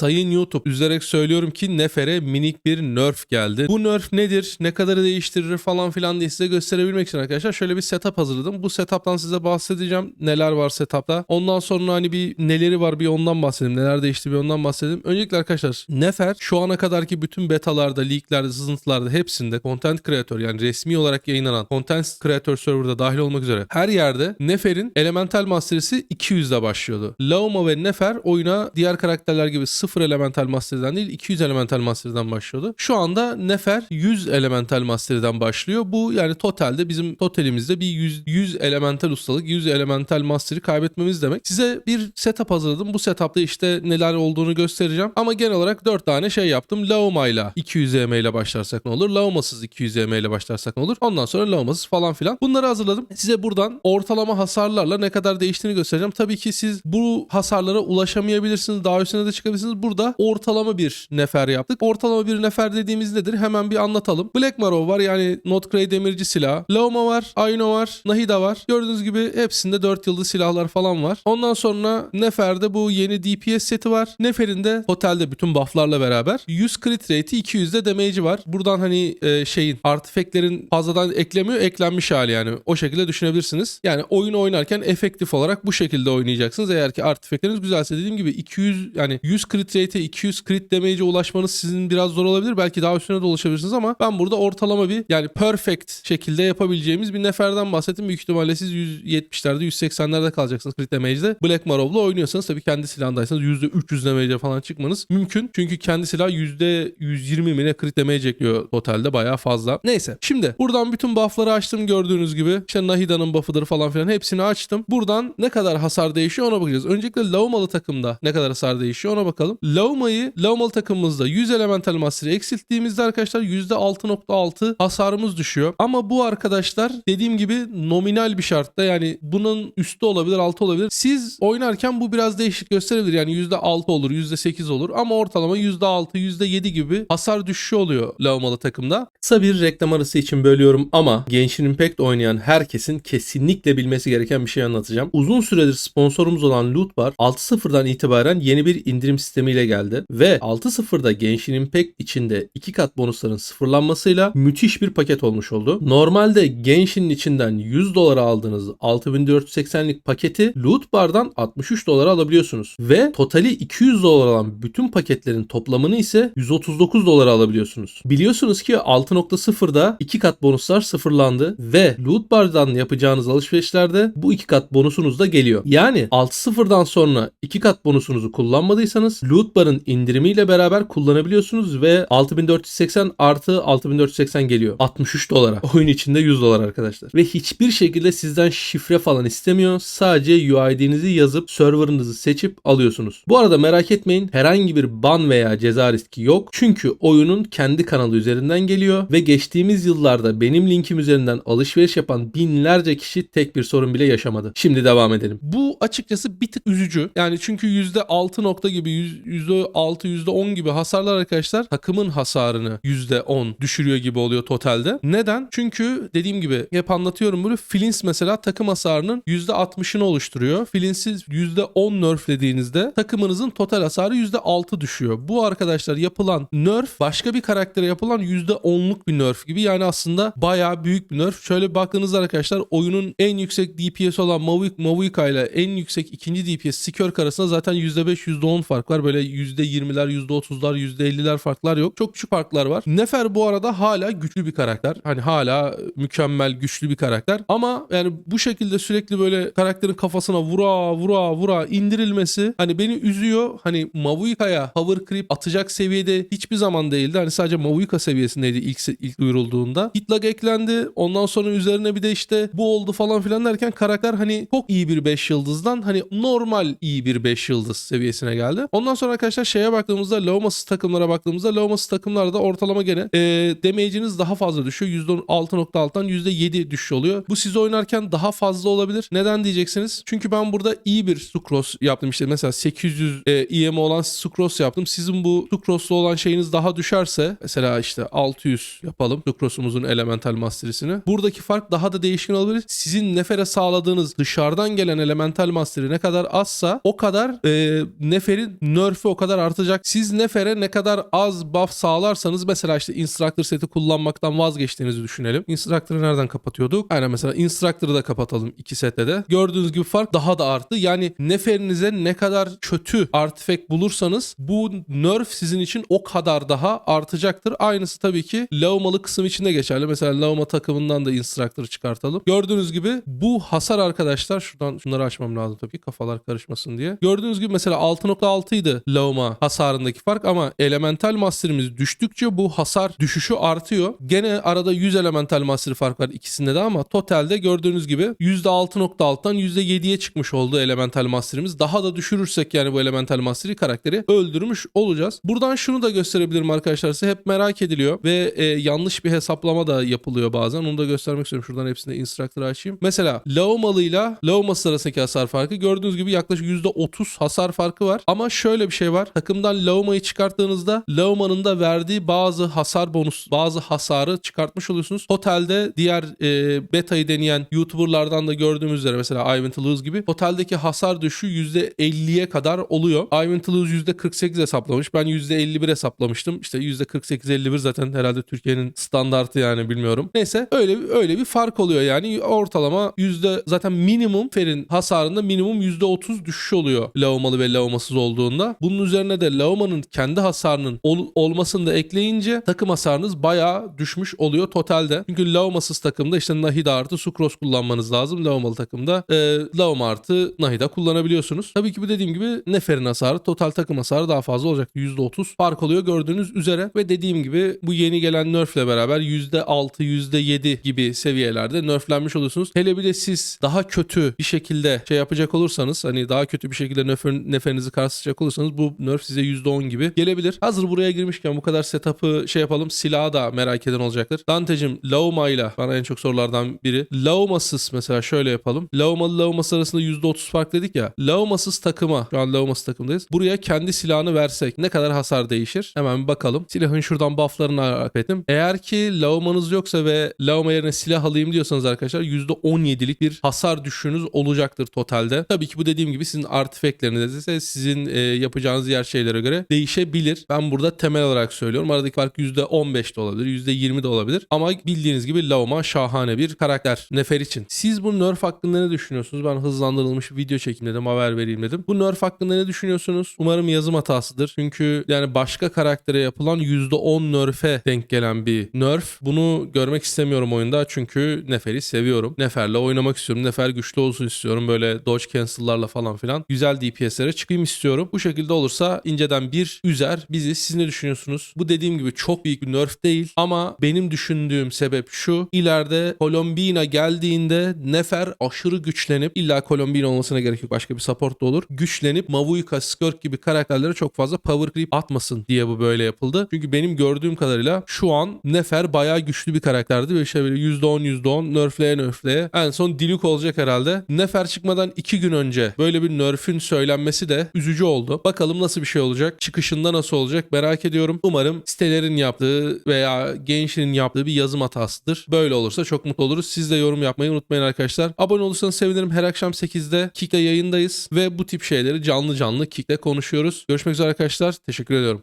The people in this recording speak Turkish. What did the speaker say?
sayın YouTube üzerek söylüyorum ki Nefer'e minik bir nerf geldi. Bu nerf nedir? Ne kadarı değiştirir falan filan diye size gösterebilmek için arkadaşlar şöyle bir setup hazırladım. Bu setup'tan size bahsedeceğim. Neler var setup'ta. Ondan sonra hani bir neleri var bir ondan bahsedeyim. Neler değişti bir ondan bahsedeyim. Öncelikle arkadaşlar Nefer şu ana kadarki bütün betalarda, leaklerde, sızıntılarda hepsinde content creator yani resmi olarak yayınlanan content creator serverda dahil olmak üzere her yerde Nefer'in Elemental Mastery'si 200'de başlıyordu. Lauma ve Nefer oyuna diğer karakterler gibi 0 Elemental Mastery'den değil 200 Elemental Mastery'den başlıyordu. Şu anda Nefer 100 Elemental Mastery'den başlıyor. Bu yani totalde bizim totalimizde bir 100, 100 Elemental ustalık, 100 Elemental Mastery kaybetmemiz demek. Size bir setup hazırladım. Bu setupta işte neler olduğunu göstereceğim. Ama genel olarak 4 tane şey yaptım. Lauma ile 200 EM ile başlarsak ne olur? Laumasız 200 EM ile başlarsak ne olur? Ondan sonra Laumasız falan filan. Bunları hazırladım. Size buradan ortalama hasarlarla ne kadar değiştiğini göstereceğim. Tabii ki siz bu hasarlara ulaşamayabilirsiniz. Daha üstüne de çıkabilirsiniz. Burada ortalama bir nefer yaptık. Ortalama bir nefer dediğimiz nedir? Hemen bir anlatalım. Black Marrow var yani Notcray demirci silah. Lauma var, Aino var, Nahida var. Gördüğünüz gibi hepsinde 4 yıldız silahlar falan var. Ondan sonra Nefer'de bu yeni DPS seti var. Nefer'in de otelde bütün bufflarla beraber 100 crit rate'i 200 de damage'i var. Buradan hani e, şeyin artifactlerin fazladan eklemiyor eklenmiş hali yani. O şekilde düşünebilirsiniz. Yani oyun oynarken efektif olarak bu şekilde oynayacaksınız. Eğer ki artifactleriniz güzelse dediğim gibi 200 yani 100 crit rate'e 200 crit damage'e ulaşmanız sizin biraz zor olabilir. Belki daha üstüne de ulaşabilirsiniz ama ben burada ortalama bir yani perfect şekilde yapabileceğimiz bir neferden bahsettim. Büyük ihtimalle siz 170'lerde 180'lerde kalacaksınız crit damage'de. Black Marrow'la oynuyorsanız tabii kendi silahındaysanız %300 damage'e falan çıkmanız mümkün. Çünkü kendi silah %120 mi ne crit damage ekliyor totalde bayağı fazla. Neyse şimdi buradan bütün buff'ları açtım gördüğünüz gibi. İşte Nahida'nın buff'ıdır falan filan hepsini açtım. Buradan ne kadar hasar değişiyor ona bakacağız. Öncelikle Laumalı takımda ne kadar hasar değişiyor ona bakalım. Lauma'yı Laumalı takımımızda 100 elemental mastery eksilttiğimizde arkadaşlar %6.6 hasarımız düşüyor. Ama bu arkadaşlar dediğim gibi nominal bir şartta yani bunun üstü olabilir altı olabilir. Siz oynarken bu biraz değişik gösterebilir. Yani %6 olur %8 olur ama ortalama %6 %7 gibi hasar düşüşü oluyor Laumalı takımda. Kısa bir reklam arası için bölüyorum ama Genshin Impact oynayan herkesin kesinlikle bilmesi gereken bir şey anlatacağım. Uzun süredir sponsorumuz olan Lootbar 6.0'dan itibaren yeni bir indirim sistemiyle geldi ve 6.0'da Genshin Impact içinde 2 kat bonusların sıfırlanmasıyla müthiş bir paket olmuş oldu. Normalde Genshin'in içinden 100 dolara aldığınız 6480'lik paketi Lootbar'dan 63 dolara alabiliyorsunuz ve totali 200 dolar olan bütün paketlerin toplamını ise 139 dolara alabiliyorsunuz. Biliyorsunuz ki 6.0'da 2 kat bonuslar sıfırlandı ve Lootbar'dan yapacağınız alışverişlerde bu 2 kat bonusunuz da geliyor. Yani 6.0'dan sonra 2 kat bonusunuzu kullanmadıysanız Lootbar'ın indirimiyle beraber kullanabiliyorsunuz ve 6480 artı 6480 geliyor. 63 dolara. Oyun içinde 100 dolar arkadaşlar. Ve hiçbir şekilde sizden şifre falan istemiyor. Sadece UID'nizi yazıp serverınızı seçip alıyorsunuz. Bu arada merak etmeyin herhangi bir ban veya ceza riski yok. Çünkü oyunun kendi kanalı üzerinden geliyor ve geçtiğimiz yıllarda benim linkim üzerinden alışveriş yapan binlerce kişi tek bir sorun bile yaşamadı. Şimdi devam edelim. Bu açıkçası bir tık üzücü. Yani çünkü %6 nokta gibi %6 %10 gibi hasarlar arkadaşlar takımın hasarını %10 düşürüyor gibi oluyor totalde. Neden? Çünkü dediğim gibi hep anlatıyorum bunu. Flins mesela takım hasarının %60'ını oluşturuyor. Flins'i %10 nerflediğinizde takımınızın total hasarı %6 düşüyor. Bu arkadaşlar yapılan nerf başka bir karaktere yapılan %10'luk bir nerf gibi. Yani aslında bayağı büyük bir nerf. Şöyle baktığınızda arkadaşlar oyunun en yüksek DPS olan Mavik, Mavika ile en yüksek ikinci DPS Sikörk arasında zaten %5 %10 fark var. Böyle %20'ler %30'lar %50'ler farklar yok. Çok küçük farklar var. Nefer bu arada hala güçlü bir karakter. Hani hala mükemmel güçlü bir karakter. Ama yani bu şekilde sürekli böyle karakterin kafasına vura vura vura indirilmesi hani beni üzüyor. Hani Mavuika'ya power creep atacak seviyede hiçbir zaman değildi. Hani sadece Mavuika seviyesindeydi ilk, ilk duyurulduğunda. Hitlag eklendi. Ondan sonra üzerine bir de işte bu oldu falan filan derken karakter hani çok iyi bir 5 yıldızdan hani normal iyi bir 5 yıldız seviyesine geldi. Ondan sonra arkadaşlar şeye baktığımızda Laumasız takımlara baktığımızda Laumasız takımlarda ortalama gene e, damage'iniz daha fazla düşüyor. %6.6'dan %7 düşüş oluyor. Bu siz oynarken daha fazla olabilir. Neden diyeceksiniz? Çünkü ben burada iyi bir sucrose yaptım işte mesela 800 e, EM olan sucrose yaptım. Sizin bu sucrose'lu olan şeyiniz daha düşerse mesela işte 600 yapalım sucrose'umuzun elemental mastery'sini. Buradaki fark daha da değişken olabilir. Sizin nefere sağladığınız dışarıdan gelen elemental mastery ne kadar azsa o kadar e, neferin nerf nerf'ü o kadar artacak. Siz Nefer'e ne kadar az buff sağlarsanız mesela işte Instructor seti kullanmaktan vazgeçtiğinizi düşünelim. Instructor'ı nereden kapatıyorduk? Aynen mesela Instructor'ı da kapatalım iki sette de. Gördüğünüz gibi fark daha da arttı. Yani Nefer'inize ne kadar kötü artifact bulursanız bu nerf sizin için o kadar daha artacaktır. Aynısı tabii ki Laumalı kısım için de geçerli. Mesela Lauma takımından da Instructor'ı çıkartalım. Gördüğünüz gibi bu hasar arkadaşlar şuradan şunları açmam lazım tabii kafalar karışmasın diye. Gördüğünüz gibi mesela 6.6 idi Lauma hasarındaki fark ama Elemental Master'imiz düştükçe bu hasar düşüşü artıyor. Gene arada 100 Elemental Master fark var ikisinde de ama totalde gördüğünüz gibi %6.6'dan %7'ye çıkmış oldu Elemental Master'imiz. Daha da düşürürsek yani bu Elemental Master'i karakteri öldürmüş olacağız. Buradan şunu da gösterebilirim arkadaşlar size hep merak ediliyor ve e, yanlış bir hesaplama da yapılıyor bazen. Onu da göstermek istiyorum. Şuradan hepsinde Instructor'ı açayım. Mesela Laumalı ile Lauması arasındaki hasar farkı gördüğünüz gibi yaklaşık %30 hasar farkı var. Ama şöyle bir şey var. Takımdan Lauma'yı çıkarttığınızda Lauma'nın da verdiği bazı hasar bonus, bazı hasarı çıkartmış oluyorsunuz. Totalde diğer e, beta'yı deneyen YouTuber'lardan da gördüğümüz üzere mesela Ivan to Lose gibi totaldeki hasar düşüşü %50'ye kadar oluyor. Ivan to Lose %48 hesaplamış. Ben %51 hesaplamıştım. İşte %48-51 zaten herhalde Türkiye'nin standartı yani bilmiyorum. Neyse öyle öyle bir fark oluyor yani ortalama yüzde zaten minimum Fer'in hasarında minimum %30 düşüş oluyor Laumalı ve Laumasız olduğunda. Bunun üzerine de Lauma'nın kendi hasarının ol- olmasını da ekleyince takım hasarınız bayağı düşmüş oluyor totalde. Çünkü Laumasız takımda işte Nahida artı Sucrose kullanmanız lazım. Laumalı takımda e, Lauma artı Nahida kullanabiliyorsunuz. Tabii ki bu dediğim gibi Nefer'in hasarı total takım hasarı daha fazla olacak. %30 fark oluyor gördüğünüz üzere ve dediğim gibi bu yeni gelen nerf beraber %6 %7 gibi seviyelerde nerflenmiş oluyorsunuz. Hele bir de siz daha kötü bir şekilde şey yapacak olursanız hani daha kötü bir şekilde nefer, neferinizi karşılayacak olursanız bu nerf size %10 gibi gelebilir. Hazır buraya girmişken bu kadar setup'ı şey yapalım. Silahı da merak eden olacaktır. Dante'cim Lauma ile bana en çok sorulardan biri. Laumasız mesela şöyle yapalım. Laumalı Laumasız arasında %30 fark dedik ya. Laumasız takıma şu an Laumasız takımdayız. Buraya kendi silahını versek ne kadar hasar değişir? Hemen bir bakalım. Silahın şuradan bufflarını akıtayım. Eğer ki Lauma'nız yoksa ve Lauma yerine silah alayım diyorsanız arkadaşlar %17'lik bir hasar düşüşünüz olacaktır totalde. Tabii ki bu dediğim gibi sizin artifactleriniz ise sizin e, yapacağınız diğer şeylere göre değişebilir. Ben burada temel olarak söylüyorum. Aradaki fark %15 de olabilir, %20 de olabilir. Ama bildiğiniz gibi Lauma şahane bir karakter Nefer için. Siz bu nerf hakkında ne düşünüyorsunuz? Ben hızlandırılmış video çekim dedim, haber vereyim dedim. Bu nerf hakkında ne düşünüyorsunuz? Umarım yazım hatasıdır. Çünkü yani başka karaktere yapılan %10 nerf'e denk gelen bir nerf. Bunu görmek istemiyorum oyunda çünkü Nefer'i seviyorum. Nefer'le oynamak istiyorum. Nefer güçlü olsun istiyorum. Böyle dodge cancel'larla falan filan. Güzel DPS'lere çıkayım istiyorum. Bu şekilde olursa inceden bir üzer bizi. Siz ne düşünüyorsunuz? Bu dediğim gibi çok büyük bir nerf değil ama benim düşündüğüm sebep şu. İleride Colombina geldiğinde Nefer aşırı güçlenip illa Colombina olmasına gerek yok. Başka bir support da olur. Güçlenip Mavuika, Skirk gibi karakterlere çok fazla power creep atmasın diye bu böyle yapıldı. Çünkü benim gördüğüm kadarıyla şu an Nefer bayağı güçlü bir karakterdi ve şey böyle %10 %10 nerfleye nerfleye. En son Diluc olacak herhalde. Nefer çıkmadan 2 gün önce böyle bir nerf'ün söylenmesi de üzücü oldu. Bakalım nasıl bir şey olacak? Çıkışında nasıl olacak? Merak ediyorum. Umarım sitelerin yaptığı veya gençlerin yaptığı bir yazım hatasıdır. Böyle olursa çok mutlu oluruz. Siz de yorum yapmayı unutmayın arkadaşlar. Abone olursanız sevinirim. Her akşam 8'de Kick'te yayındayız ve bu tip şeyleri canlı canlı Kick'te konuşuyoruz. Görüşmek üzere arkadaşlar. Teşekkür ediyorum.